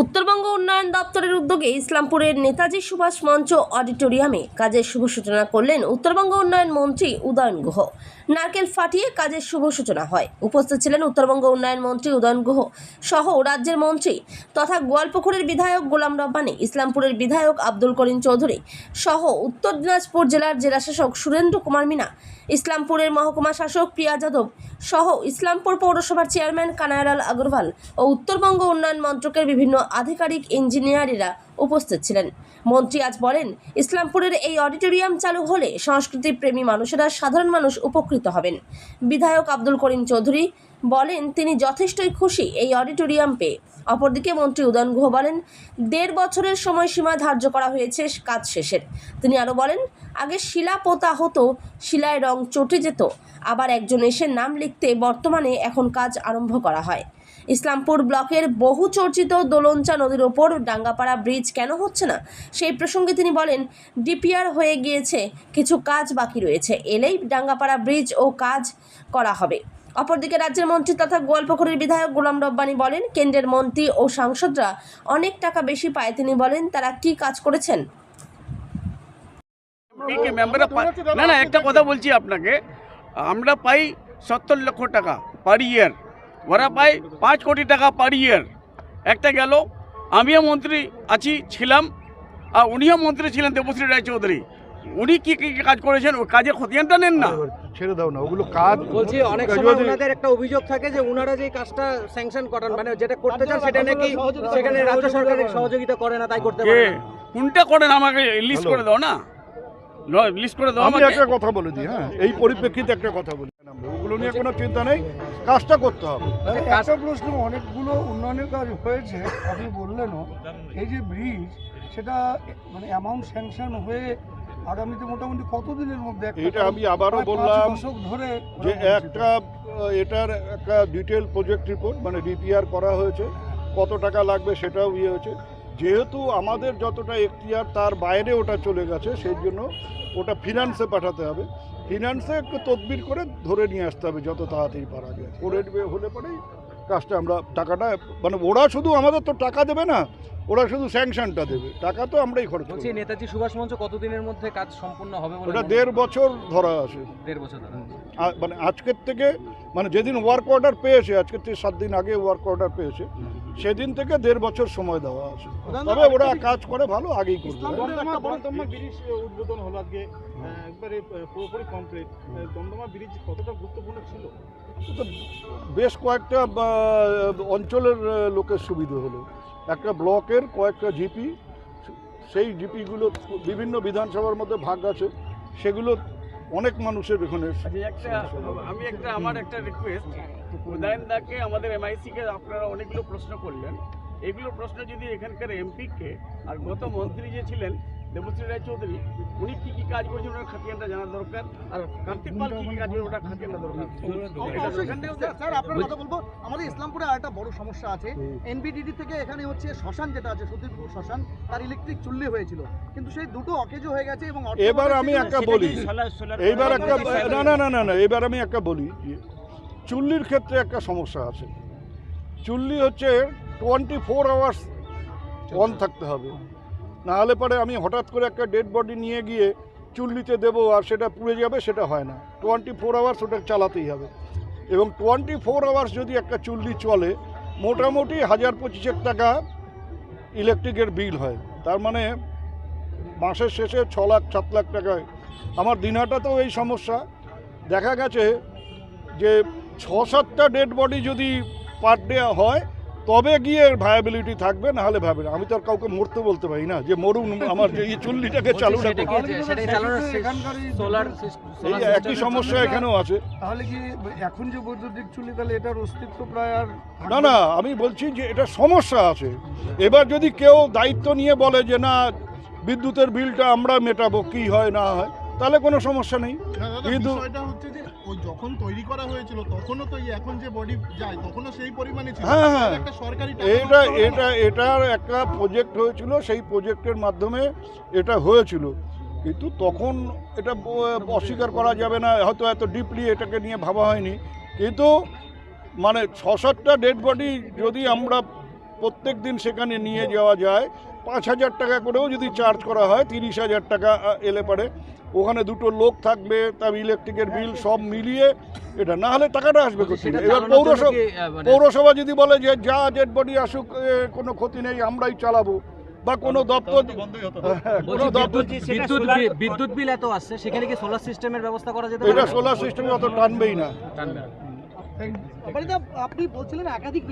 উত্তরবঙ্গ উন্নয়ন দপ্তরের উদ্যোগে ইসলামপুরের নেতাজি সুভাষ মঞ্চ অডিটোরিয়ামে কাজের শুভ সূচনা করলেন উত্তরবঙ্গ উন্নয়ন মন্ত্রী উদয়ন গুহ। নারকেল ফাটিয়ে কাজের শুভ সূচনা হয়। উপস্থিত ছিলেন উত্তরবঙ্গ উন্নয়ন মন্ত্রী উদয়ন গুহ সহ রাজ্যের মন্ত্রী তথা গোয়ালপুকুরের বিধায়ক গোলাম রব্বানী, ইসলামপুরের বিধায়ক আব্দুল করিম চৌধুরী সহ উত্তর দিনাজপুর জেলার জেলাশাসক সুরেন্দ্র কুমার মিনা, ইসলামপুরের মহকুমা শাসক প্রিয়া যাদব সহ ইসলামপুর পৌরসভার চেয়ারম্যান কানায়ালাল আগরওয়াল ও উত্তরবঙ্গ উন্নয়ন মন্ত্রকের বিভিন্ন আধিকারিক, ইঞ্জিনিয়ারেরা উপস্থিত ছিলেন। মন্ত্রী আজ বলেন, ইসলামপুরের এই অডিটোরিয়াম চালু হলে সংস্কৃতি প্রেমী মানুষেরা সাধারণ মানুষ উপকৃত হবেন। বিধায়ক আব্দুল করিম চৌধুরী বলেন, তিনি যথেষ্টই খুশি এই অডিটোরিয়াম পেয়ে। অপরদিকে মন্ত্রী উদয়ন গুহ বলেন, দেড় বছরের সময়সীমা ধার্য করা হয়েছে কাজ শেষের। তিনি আরও বলেন, আগে শিলা পোতা হতো, শিলায় রং চটে যেত, আবার একজন এসে নাম লিখতে বর্তমানে এখন কাজ আরম্ভ করা হয়। ইসলামপুর ব্লকের বহু চর্চিত দোলঞ্চা নদীর ওপর ডাঙ্গাপাড়া ব্রিজ কেন হচ্ছে না? সেই প্রসঙ্গে তিনি বলেন, ডিপিআর হয়ে গিয়েছে, কিছু কাজ বাকি রয়েছে, এলেই ডাঙ্গাপাড়া ব্রিজ ও কাজ করা হবে। অপরদিকে রাজ্যের মন্ত্রী তথা গোয়ালপুকুরের বিধায়ক গোলাম রব্বানি বলেন, কেন্দ্রের মন্ত্রী ও সাংসদরা অনেক টাকা বেশি পায়। তিনি বলেন, তারা কি কাজ করেছেন? না না, একটা কথা বলছি আপনাকে। আমরা পাই সত্তর লক্ষ টাকা পার ইয়ার ওরা পাই পাঁচ কোটি টাকা পার ইয়ার একটা গেল আমিও মন্ত্রী আছি ছিলাম আর উনিও মন্ত্রী ছিলেন দেবশ্রী রায়চৌধুরী উনি কি কি কাজ করেছেন ওই কাজের খতিয়ানটা নেন না ছেড়ে দাও না ওগুলো কাজ বলছি অনেক সময় ওনাদের একটা অভিযোগ থাকে যে ওনারা যে কাজটা স্যাংশন করেন মানে যেটা করতে চান সেটা নাকি সেখানে রাজ্য সরকারের সহযোগিতা করে না তাই করতে পারে কোনটা করেন আমাকে লিস্ট করে দাও না লিস্ট করে দাও আমি আমাকে একটা কথা বলে দিই হ্যাঁ এই পরিপ্রেক্ষিতে একটা কথা বলি ওগুলো নিয়ে কোনো চিন্তা নেই কাজটা করতে হবে। একটা প্রশ্ন অনেকগুলো উন্নয়নের কাজ হয়েছে আপনি বললেনও। এই যে ব্রিজ সেটা মানে অ্যামাউন্ট স্যাংশন হয়ে আগামীতে মোটামুটি কতদিনের মধ্যে এটা আমি আবারও বললাম ধরে যে একটা এটার একটা ডিটেল প্রজেক্ট রিপোর্ট মানে ডিপিআর করা হয়েছে কত টাকা লাগবে সেটাও ইয়ে হয়েছে। যেহেতু আমাদের যতটা এখতিয়ার তার বাইরে ওটা চলে গেছে সেই জন্য ওটা ফিনান্সে পাঠাতে হবে। ফিনান্সে একটু তদবির করে ধরে নিয়ে আসতে হবে যত তাড়াতাড়ি পারা যায়। করে হলে পরেই কাজটা আমরা টাকাটা মানে ওরা শুধু আমাদের তো টাকা দেবে না ওরা শুধু স্যাংশনটা দেবে। টাকা তো আমরাই খরচ করব। নেতাজি সুভাষ মঞ্চ কতদিনের মধ্যে কাজ সম্পূর্ণ হবে ওটা দেড় বছর ধরা আছে। দেড় বছর মানে আজকের থেকে মানে যেদিন ওয়ার্ক অর্ডার পেয়েছে আজকের থেকে সাত দিন আগে ওয়ার্ক অর্ডার পেয়েছে সেদিন থেকে দেড় বছর সময় দেওয়া আছে। তবে ওরা কাজ করে ভালো আগেই করবে। উদ্বোধন হলো আজকে একবারে পুরোপুরি কমপ্লিট দমদমা ব্রিজ কতটা গুরুত্বপূর্ণ ছিল? তো বেশ কয়েকটা অঞ্চলের লোকের সুবিধা হলো। একটা ব্লকের কয়েকটা জিপি সেই জিপিগুলো বিভিন্ন বিধানসভার মধ্যে ভাগ আছে। সেগুলো অনেক মানুষের এখানে আচ্ছা, আমি একটা আমার একটা রিকোয়েস্ট উদয়ন দাকে আমাদের এমআইসি কে আপনারা অনেকগুলো প্রশ্ন করলেন। এগুলো প্রশ্ন যদি এখানকার এমপি কে আর গত মন্ত্রী যে ছিলেন দেবশ্রী রায় চৌধুরী উনি কি কি কাজ করেছেন ওনার খাতিয়ানটা জানা দরকার? আর কার্তিক পাল কি কি কাজ করে ওটা খাতিয়ানটা দরকার? স্যার, আপনার কথা বলব। আমাদের ইসলামপুরে আরেকটা বড় সমস্যা আছে। এনবিডিডি থেকে এখানে হচ্ছে শ্মশান যেটা আছে সতীরপুর শ্মশান তার ইলেকট্রিক চুল্লি হয়েছিল। কিন্তু সেই দুটো অকেজো হয়ে গেছে এবং এবার আমি একটা বলি এইবার একটা না না না না না এবার আমি একটা বলি চুল্লির ক্ষেত্রে একটা সমস্যা আছে। চুল্লি হচ্ছে টোয়েন্টি ফোর আওয়ার্স অন থাকতে হবে। না হলে পরে আমি হঠাৎ করে একটা ডেড বডি নিয়ে গিয়ে চুল্লিতে দেবো আর সেটা পুড়ে যাবে, সেটা হয় না। টোয়েন্টি ফোর আওয়ার্স ওটা চালাতেই হবে। এবং টোয়েন্টি ফোর আওয়ার্স যদি একটা চুল্লি চলে, মোটামুটি হাজার পঁচিশেক টাকা ইলেকট্রিকের বিল হয়। তার মানে মাসের শেষে ছ লাখ, সাত লাখ টাকায়। আমার দিনহাটাতেও এই সমস্যা। দেখা গেছে যে ছ সাতটা ডেড বডি যদি পার ডে হয় তবে গিয়ে ভায়াবিলিটি থাকবে না হলে ভাবে না। আমি তো আর কাউকে মরতে বলতে পারি না যে মরুন আমার যে এই চুল্লিটাকে চালু সোলার এই একই সমস্যা এখানেও আছে। তাহলে কি এখন যে বৈদ্যুতিক চুল্লি তাহলে এটার অস্তিত্ব প্রায় আর না না আমি বলছি যে এটা সমস্যা আছে। এবার যদি কেউ দায়িত্ব নিয়ে বলে যে না বিদ্যুতের বিলটা আমরা মেটাবো কি হয় না হয়? তাহলে কোনো সমস্যা নেই কিন্তু হচ্ছে যে ওই যখন তৈরি করা হয়েছিল তখনও তো এখন যে বডি যায় তখনও সেই পরিমাণে ছিল হ্যাঁ, হ্যাঁ। একটা সরকারি? এটা এটার একটা প্রজেক্ট হয়েছিল সেই প্রজেক্টের মাধ্যমে এটা হয়েছিল কিন্তু তখন এটা অস্বীকার করা যাবে না হয়তো এত ডিপলি এটাকে নিয়ে ভাবা হয়নি কিন্তু মানে ছ সাতটা ডেড বডি যদি আমরা প্রত্যেক দিন সেখানে নিয়ে যাওয়া যায় পাঁচ হাজার টাকা করেও যদি চার্জ করা হয় তিরিশ হাজার টাকা এলে পারে। ওখানে দুটো লোক থাকবে তার ইলেকট্রিকের বিল সব মিলিয়ে এটা। না হলে টাকাটা আসবে কোথায় এবার পৌরসভা মানে- পৌরসভা যদি বলে যে যা ডেড বডি আসুক কোনো ক্ষতি নেই আমরাই চালাবো। বা কোনো দপ্তর হ্যাঁ, কোনো দপ্তর বিদ্যুৎ বিদ্যুৎ বিল- এত আসছে সেখানে কি সোলার সিস্টেমের ব্যবস্থা করা যেতে এটা সোলার সিস্টেমে অত টানবেই না। আপনি বলছিলেন একাধিক